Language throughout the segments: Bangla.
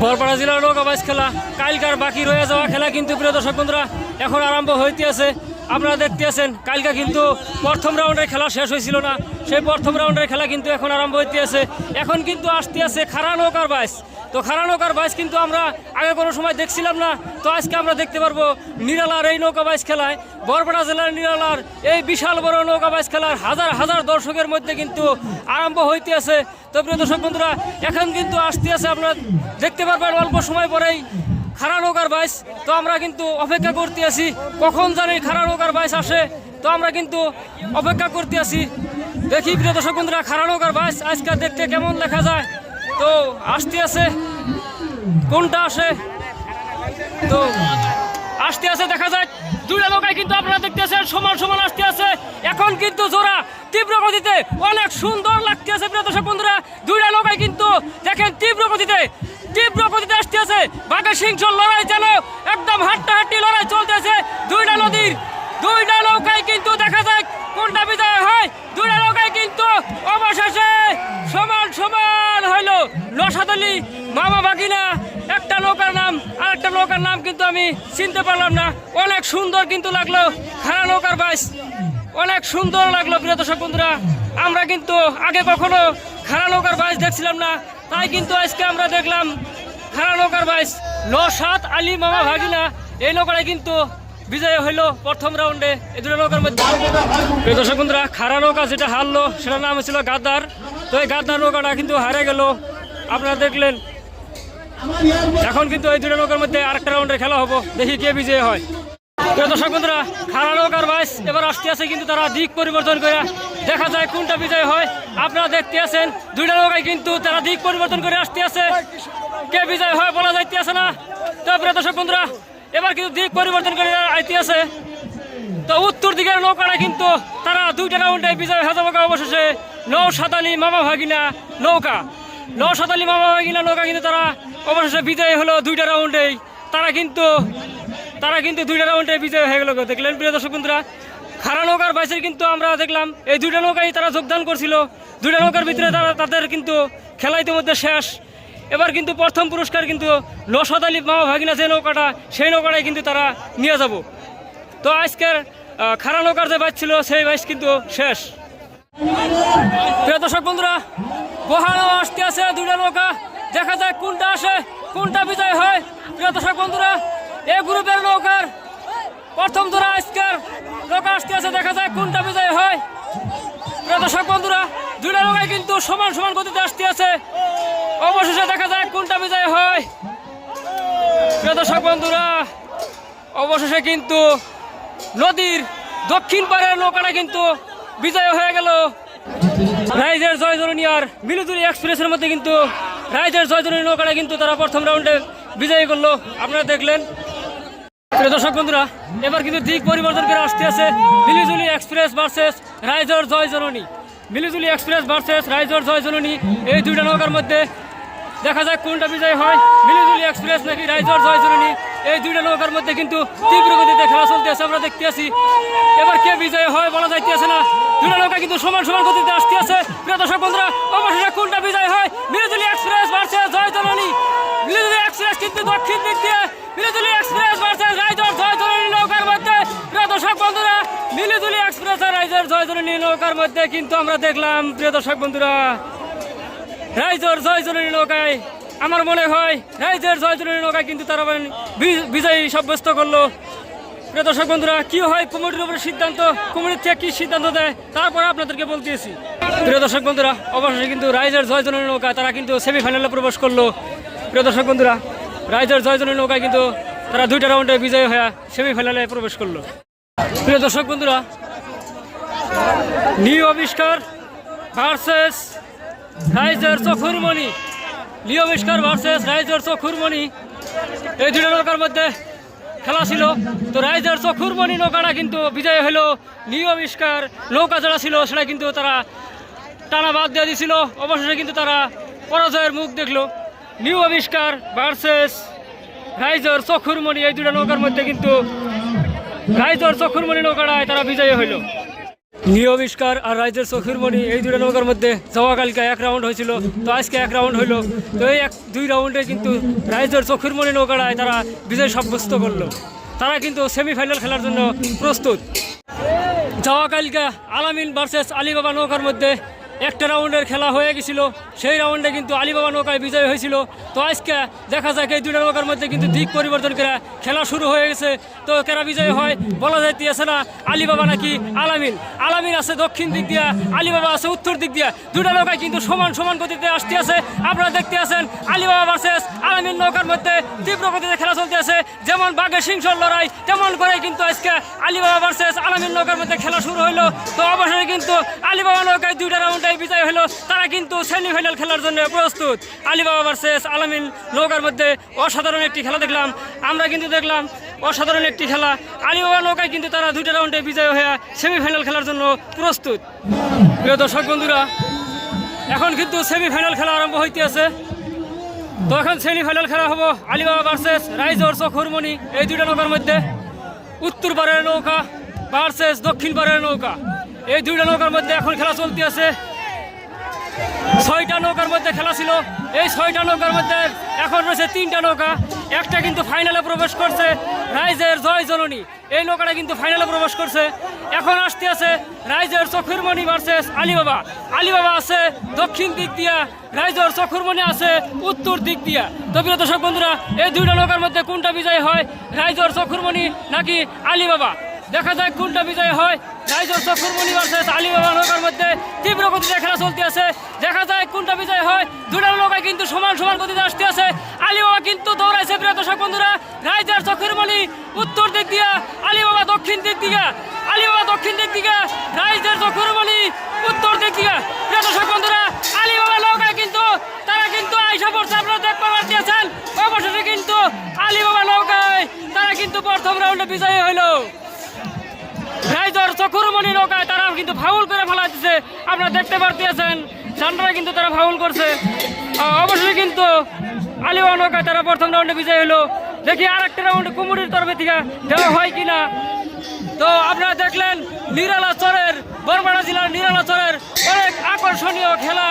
বরপাড়া জেলার লোক বাইচ খেলা। কালকার বাকি রয়ে যাওয়া খেলা কিন্তু প্রিয় দর্শক বন্ধুরা, এখন আরম্ভ হইতে আছে। আপনারা দেখতে আছেন কালকা কিন্তু প্রথম রাউন্ডের খেলা শেষ হয়েছিল না। সেই প্রথম রাউন্ডের খেলা কিন্তু এখন আরম্ভ হইতে আছে এখন কিন্তু আসতে আছে খারা নৌকার বাইচ তো খারা নৌকার বাইচ কিন্তু আমরা আগে কোনো সময় দেখছিলাম না। তো আজকে আমরা দেখতে পারব নিরালার এই নৌকা বাইচ খেলায় বরপাড়া জেলার নিরালার এই বিশাল বড় নৌকা বাইচ খেলার হাজার হাজার দর্শকের মধ্যে কিন্তু আরম্ভ হইতে আছে তো প্রিয় দর্শক বন্ধুরা, এখন কিন্তু আসতে আছে আপনারা দেখতে পারবেন অল্প সময় পরেই খারা নৌকার বাইস তো আমরা কিন্তু অপেক্ষা করতে আছি। কখন জানি খারা নৌকার বাইস আসে, তো আমরা কিন্তু অপেক্ষা করতে আছি। দেখি প্রিয় দর্শক বন্ধুরা খারা নৌকার বাইস আজকে দেখতে কেমন দেখা যায়? তো আসতে আছে, কোনটা আসে? তো আসতে আছে, দেখা যায় দুইটা নৌকায় কিন্তু আপনারা দেখতেছেন সমান সমান আসতে আছে। এখন কিন্তু জোড়া তীব্র গতিতে, অনেক সুন্দর লাগতে আছে প্রিয় দর্শক বন্ধুরা। দুইটা নৌকায় কিন্তু দেখেন তীব্র গতিতে তীব্র গতিতে আসতে আছে। বাঘের সিংহ লড়াই যেন একদম হাড্ডাহাড্ডি লড়াই চলতেছে। দুইটা নদীর, দুইটা নৌকায় কিন্তু দেখা যায় কোনটা বিজয় হয়। দুইটা নৌকায় কিন্তু অবশেষে সমান সমান হইল নসাদলি মামা বাগিনা একটা নৌকার নাম আর একটা নৌকার নাম কিন্তু আমি চিনতে পারলাম না। অনেক সুন্দর কিন্তু লাগল খারা নৌকার বাইস অনেক সুন্দর লাগল প্রিয় দর্শক বন্ধুরা। আমরা কিন্তু আগে কখনো খারা নৌকার বাইস দেখছিলাম না, তাই কিন্তু আজকে আমরা দেখলাম খারা নৌকার বাইস নসাদ আলী মামা ভাগিনা, এই নৌকাটাই কিন্তু বিজয় হইল প্রথম রাউন্ডে। এই দুটো নৌকার মধ্যে প্রিয় দর্শক বন্ধুরা খারা নৌকা যেটা হারলো, সেটার নাম ছিল গাদ্দার। তো এই গাদ্দার নৌকাটা কিন্তু হারে গেল। আপনারা দেখলেন এখন কিন্তু এই দুটো নৌকার মধ্যে আরেকটা রাউন্ডের খেলা হব। দেখি কে বিজয় হয়। দর্শক বন্ধুরা খারা নৌকার বাইস এবার আসতে আছে কিন্তু তারা দিক পরিবর্তন করে। দেখা যায় কোনটা বিজয় হয়। আপনারা দেখতে আছেন, দুইটা নৌকায় কিন্তু তারা দিক পরিবর্তন করে আসতে আছে। কে বিজয় হয় বলা যাইতে আছে না। তো প্রিয় দর্শক বন্ধুরা, এবার কিন্তু দিক পরিবর্তন করে আইতে আছে। তো উত্তর দিকের নৌকাটা কিন্তু তারা দুইটা রাউন্ডে বিজয় হাজাবাকা অবশেষে। নৌ সাতালি মামা ভাগিনা নৌকা। নৌ সাতালি মামা ভাগিনা নৌকা কিন্তু তারা অবশেষে বিজয় হলো দুইটা রাউন্ডেই। তারা কিন্তু তারা কিন্তু দুইটা রাউন্ডে বিজয় হয়ে গেল দেখলেন প্রিয় দর্শক বন্ধুরা? খারা নৌকার বাইসের কিন্তু আমরা দেখলাম, এই দুইটা নৌকায় তারা যোগদান করছিল। দুইটা নৌকার ভিতরে তারা তাদের কিন্তু খেলা ইতিমধ্যে শেষ। এবার কিন্তু প্রথম পুরস্কার কিন্তু নশদ আলী মামা ভাগিনা যে নৌকাটা, সেই নৌকাটাই কিন্তু তারা নিয়ে যাব। তো আজকের খারা নৌকার যে বাইচ ছিল, সেই বাইচ কিন্তু শেষ। প্রিয় দর্শক বন্ধুরা বহানো আসতে আছে দুইটা নৌকা। দেখা যায় কোনটা আসে, কোনটা বিজয় হয়। প্রিয় দর্শক বন্ধুরা এই গ্রুপের নৌকার প্রথম ধরা আজকের নৌকা আসতে আছে, দেখা যায় কোনটা বিজয় হয়। প্রিয় দর্শক বন্ধুরা, দুইটা নৌকায় কিন্তু সমান সমান গতিতে আসতে আছে। অবশেষে দেখা যায় কোনটা বিজয় হয়। প্রিয় দর্শক বন্ধুরা, অবশেষে কিন্তু নদীর দক্ষিণ পাড়ের নৌকাটা কিন্তু বিজয় হয়ে গেল। রাইজের জয়জরণী আর মিলিতুরি এক্সপ্রেসের মধ্যে কিন্তু রাইজের জয়জরণী নৌকাটা কিন্তু তারা প্রথম রাউন্ডে বিজয়ী করল। আপনারা দেখলেন। দর্শক বন্ধুরা, এবার কিন্তু দিক পরিবর্তন করে আসতে আছে মিলিজুলি এক্সপ্রেস ভার্সেস রাইজর জয় জয়জননী মিলিজুলি এক্সপ্রেস ভার্সেস রাইজর জয় জয়জননী এই দুইটা নৌকার মধ্যে দেখা যাক কোনটা বিজয় হয়। মিলিজুলি এক্সপ্রেস নাকি রাইজর জয়জননী এই দুইটা নৌকার মধ্যে কিন্তু তীব্র গতিতে খেলা চলতে আছে, আমরা দেখতে আছি। এবার কে বিজয় হয় বলা যাইতে যাইতেছে না। নৌকা কিন্তু সমান সমান গতিতে আসতে আছে। প্রিয় দর্শক বন্ধুরা, অবশেষে কোনটা বিজয় হয়। মিলিজুলি এক্সপ্রেস ভার্সেস জয়জননী মিলিজুলি এক্সপ্রেস কিন্তু দক্ষিণ দিক দিয়ে। মিলিজুলি এক্সপ্রেস ভার্সেস রাইজর জয়জননী নৌকার মধ্যে। প্রিয় দর্শক বন্ধুরা মিলিজুলি এক্সপ্রেস আর রাইজর জয়জননী নৌকার মধ্যে কিন্তু আমরা দেখলাম, প্রিয় দর্শক বন্ধুরা। রাইজর জয়জননী নৌকায়, আমার মনে হয় রাইজের জয়জননী নৌকায় কিন্তু তারা বিজয়ী সাব্যস্ত করল। প্রিয় দর্শক বন্ধুরা, কি হয় কমিটির উপরে সিদ্ধান্ত? কমিটির থেকে কি সিদ্ধান্ত দেয়? তারপরে আপনাদেরকে বলতেছি প্রিয় দর্শক বন্ধুরা, অবশেষে কিন্তু রাইজের জয়জননী নৌকা তারা কিন্তু সেমিফাইনালে প্রবেশ করল। প্রিয় দর্শক বন্ধুরা, রাইজের জয়জননী নৌকায় কিন্তু তারা দুইটা রাউন্ডে বিজয়ী হয়ে সেমিফাইনালে প্রবেশ করল। প্রিয় দর্শক বন্ধুরা, নিউ আবিষ্কার ভার্সেস রাইজের চখুরমণি লিও আবিষ্কার ভার্সেস রাইজের চখুরমণি এই দুটো নৌকার মধ্যে খেলা ছিল। তো রাইজের চক্ষুরমণি নৌকাটা কিন্তু বিজয় হলো। নিউ আবিষ্কার নৌকা যারা ছিল, সেটা কিন্তু তারা টানা বাদ দিয়ে দিয়েছিল অবশেষে কিন্তু তারা পরাজয়ের মুখ দেখল। নিউ আবিষ্কার ভার্সেস রাইজর চক্ষুরমণি এই দুটা নৌকার মধ্যে কিন্তু রাইজর চক্ষুরমণি নৌকাটায় তারা বিজয়ী হইল নিয়মিষ্কার আর রাইজের চোখেরমণি এই দুটো নৌকার মধ্যে যাওয়া কালকে এক রাউন্ড হয়েছিল, তো আজকে এক রাউন্ড হইল। তো এই এক, দুই রাউন্ডে কিন্তু রাইজের চোখেরমণি নৌকাটায় তারা বিজয় সাব্যস্ত করল। তারা কিন্তু সেমিফাইনাল খেলার জন্য প্রস্তুত। যাওয়া কালকে আলামিন ভার্সেস আলিবাবা নৌকার মধ্যে একটা রাউন্ডের খেলা হয়ে গেছিল, সেই রাউন্ডে কিন্তু আলিবাবা নৌকায় বিজয় হয়েছিল। তো আজকে দেখা যায় এই দুটো নৌকার মধ্যে কিন্তু দিক পরিবর্তন করে খেলা শুরু হয়ে গেছে। তো কেরা বিজয় হয়, বলা যাইতেছে না আলিবাবা নাকি আলামিন? আলামিন আছে দক্ষিণ দিক দিয়া, আলিবাবা আছে উত্তর দিক দিয়া। দুটো নৌকায় কিন্তু সমান সমান গতিতে আসতে আছে। আপনারা দেখতে আছেন, আলিবাবা ভার্সেস আলামিন নৌকার মধ্যে তীব্র গতিতে খেলা চলতে আছে। যেমন বাঘে সিংসর লড়াই, তেমন করে কিন্তু আজকে আলিবাবা ভার্সেস আলামিন নৌকার মধ্যে খেলা শুরু হলো তো অবশ্যই কিন্তু আলিবাবা নৌকায় দুইটা রাউন্ডে বিজয় হলো, তারা কিন্তু সেমিফাইনাল খেলার জন্য প্রস্তুত। আলিবাবা ভার্সেস আলামিন নৌকার মধ্যে অসাধারণ একটি খেলা দেখলাম। আমরা কিন্তু দেখলাম অসাধারণ একটি খেলা। আলিবাবা নৌকায় কিন্তু তারা দুইটা রাউন্ডে বিজয় হয়ে সেমিফাইনাল খেলার জন্য প্রস্তুত। প্রিয় দর্শক বন্ধুরা, এখন কিন্তু সেমিফাইনাল খেলা আরম্ভ হইতে আছে তো এখন সেমিফাইনাল খেলা হব আলিবাবা ভার্সেস রাইজর চখুরমণি এই দুইটা নৌকার মধ্যে। উত্তর পারের নৌকা ভার্সেস দক্ষিণ পারের নৌকা। এই দুইটা নৌকার মধ্যে এখন খেলা চলতে আছে ছয়টা নৌকার মধ্যে খেলা ছিল। এই ছয়টা নৌকার মধ্যে এখন রয়েছে তিনটা নৌকা। একটা কিন্তু ফাইনালে প্রবেশ করছে রাইজের জয় জননী। এই নৌকাটা কিন্তু ফাইনালে প্রবেশ করছে। এখন আসতে আছে রাইজের চখুরমণি ভার্সেস আলিবাবা। আলিবাবা আছে দক্ষিণ দিক দিয়া, রাইজর চখুরমণি আছে উত্তর দিক দিয়া। তো প্রিয় দর্শক বন্ধুরা, এই দুইটা নৌকার মধ্যে কোনটা বিজয় হয়, রাইজর চখুরমণি নাকি আলিবাবা? দেখা যায় কোনটা বিজয় হয়। রাইজর চক্রমণি ভার্সেস আলিবাবা নৌকার মধ্যে তীব্র গতিতে খেলা চলতে আছে। দেখা যায় কোনটা বিজয় হয়। দুটা নৌকায় কিন্তু সমান সমান গতিতে আসতে আছে। আলিবাবা কিন্তু দৌড়াইছে, প্রিয় দর্শক বন্ধুরা। রাইজার চক্রমণি উত্তর দিক দিয়া আলিবাবা দক্ষিণ দিক দিয়া আলিবাবা দক্ষিণ দিক দিয়া, রাইজার চক্রমণি উত্তর দিক দিয়া। প্রিয় দর্শক বন্ধুরা আলিবাবা নৌকায় কিন্তু, তারা কিন্তু আইসা পড়ছে, আপনারা দেখতে পাচ্ছেন। অবশেষে কিন্তু আলিবাবা নৌকায়, তারা কিন্তু প্রথম রাউন্ডে বিজয়ী হইল। রাইজর চকুরমণি নৌকায় তারা কিন্তু ফাউল করে ফেলা দিচ্ছে আপনারা দেখতে পারতেছেন সান্ডারা কিন্তু তারা ফাউল করছে। অবশ্যই কিন্তু আলিওয়া নৌকায় তারা প্রথম রাউন্ডে বিজয় হলো। দেখি আর একটা রাউন্ড কুমুরির তরফে থেকে দেওয়া হয় কিনা। তো আপনারা দেখলেন, নিরালা চরের বরপাড়া জেলার নিরালা চরের অনেক আকর্ষণীয় খেলা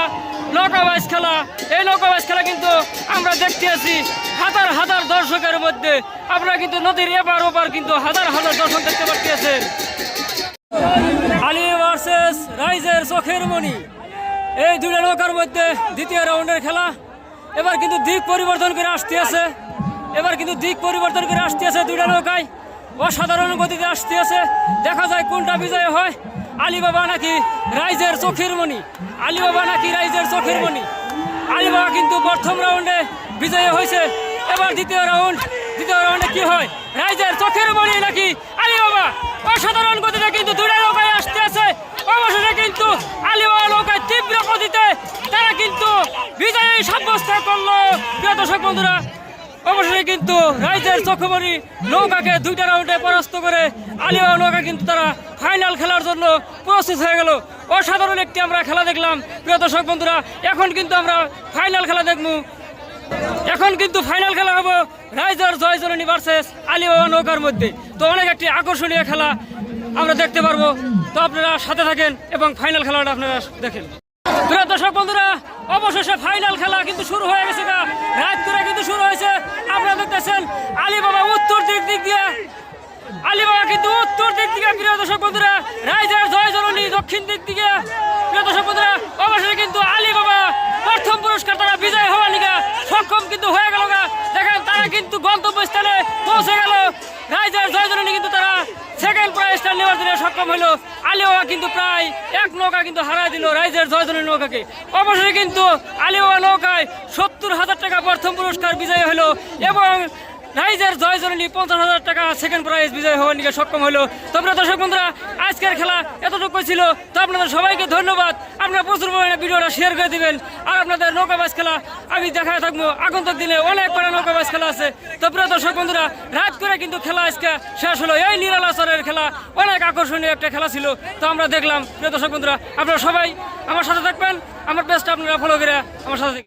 নৌকাবাজ খেলা। এই নৌকাবাজ খেলা কিন্তু আমরা দেখতে আছি হাজার হাজার দর্শকের মধ্যে। আপনারা কিন্তু নদীর এপার ওপার কিন্তু হাজার হাজার দর্শক দেখতে পাচ্ছেন আলী ভার্সেস চোখের মণি। এই দুইটা নৌকার মধ্যে দ্বিতীয় রাউন্ডের খেলা। এবার কিন্তু দিক পরিবর্তন করে আসতে আছে। এবার কিন্তু দিক পরিবর্তন করে আসতে আছে দুইটা নৌকায় অসাধারণ গতিতে আসতে আছে। দেখা যায় কোনটা বিজয় হয়। আলিবাবা নাকি রাইজের চোখের মণি। আলিবাবা নাকি রাইজের চোখের মণি। আলিবাবা কিন্তু প্রথম রাউন্ডে বিজয়ী হয়েছে। এবার দ্বিতীয় রাউন্ড, দ্বিতীয় রাউন্ডে কি হয়? রাইজের চোখের মণি নাকি আলিবাবা? অসাধারণ গতিতে কিন্তু দুটা নৌকায় আসতে আছে। অবশেষে কিন্তু আলিবাবা নৌকায় তীব্র গতিতে তারা কিন্তু বিজয়ী সাব্যস্ত করল। প্রিয় দর্শক বন্ধুরা অবশ্যই কিন্তু রাইজের চক্রবর্তী নৌকাকে দুইটা রাউন্ডে পরাস্ত করে আলিবাবা নৌকা কিন্তু তারা ফাইনাল খেলার জন্য প্রস্তুত হয়ে গেল। অসাধারণ একটি আমরা খেলা দেখলাম। প্রিয় দর্শক বন্ধুরা, এখন কিন্তু আমরা ফাইনাল খেলা দেখব। এখন কিন্তু ফাইনাল খেলা হব রাইজার জয়জননী ভার্সেস আলিবাবা নৌকার মধ্যে। তো অনেক একটি আকর্ষণীয় খেলা আমরা দেখতে পারব। তো আপনারা সাথে থাকেন এবং ফাইনাল খেলাটা আপনারা দেখেন। প্রিয় দর্শক বন্ধুরা, অবশেষে ফাইনাল খেলা কিন্তু শুরু হয়ে গেছে না রাত করে কিন্তু শুরু হয়েছে। আপনারা দেখতেছেন, আলিবাবা উত্তর দিক দিক দিয়ে আলিবাবা কিন্তু উত্তর দিক থেকে, প্রিয় দর্শক বন্ধুরা, রাইজার জয় জননী দক্ষিণ দিক থেকে। প্রিয় দর্শক বন্ধুরা অবশ্যই কিন্তু আলিবাবা প্রথম পুরস্কার, তারা বিজয় হওয়ার নিকা সক্ষম কিন্তু হয়ে গেল গা। দেখেন, তারা কিন্তু গন্তব্যস্থানে পৌঁছে গেল। রাইজার জয় জননী কিন্তু তারা সেকেন্ড প্রাইজটা নেওয়ার জন্য সক্ষম হলো। আলিবাবা কিন্তু প্রায় এক নৌকা কিন্তু হারাই দিল, রাইজের জয়জনের নৌকাকে। অবশ্যই কিন্তু আলিবাবা নৌকায় সত্তর হাজার টাকা প্রথম পুরস্কার বিজয় হলো এবং রাইজের জয় জননী পঞ্চাশ হাজার টাকা সেকেন্ড প্রাইজ বিজয় হওয়ার নিকে সক্ষম হলো। তোমরা দর্শক বন্ধুরা, আজকের খেলা এতটুকু ছিল। তো আপনাদের সবাইকে ধন্যবাদ। আপনারা প্রচুর পরিমাণে ভিডিওটা শেয়ার করে দিবেন। আর আপনাদের নৌকাবাজ খেলা আমি দেখায় থাকব। আগন্তক দিনে অনেক বড় নৌকাবাজ খেলা আছে। তো প্রিয় দর্শক বন্ধুরা, রাত করে কিন্তু খেলা আজকে শেষ হলো। এই নিরালাচরের খেলা অনেক আকর্ষণীয় একটা খেলা ছিল। তো আমরা দেখলাম, প্রিয় দর্শক বন্ধুরা, আপনারা সবাই আমার সাথে থাকবেন। আমার বেস্ট আপনারা ফলো করে আমার সাথে।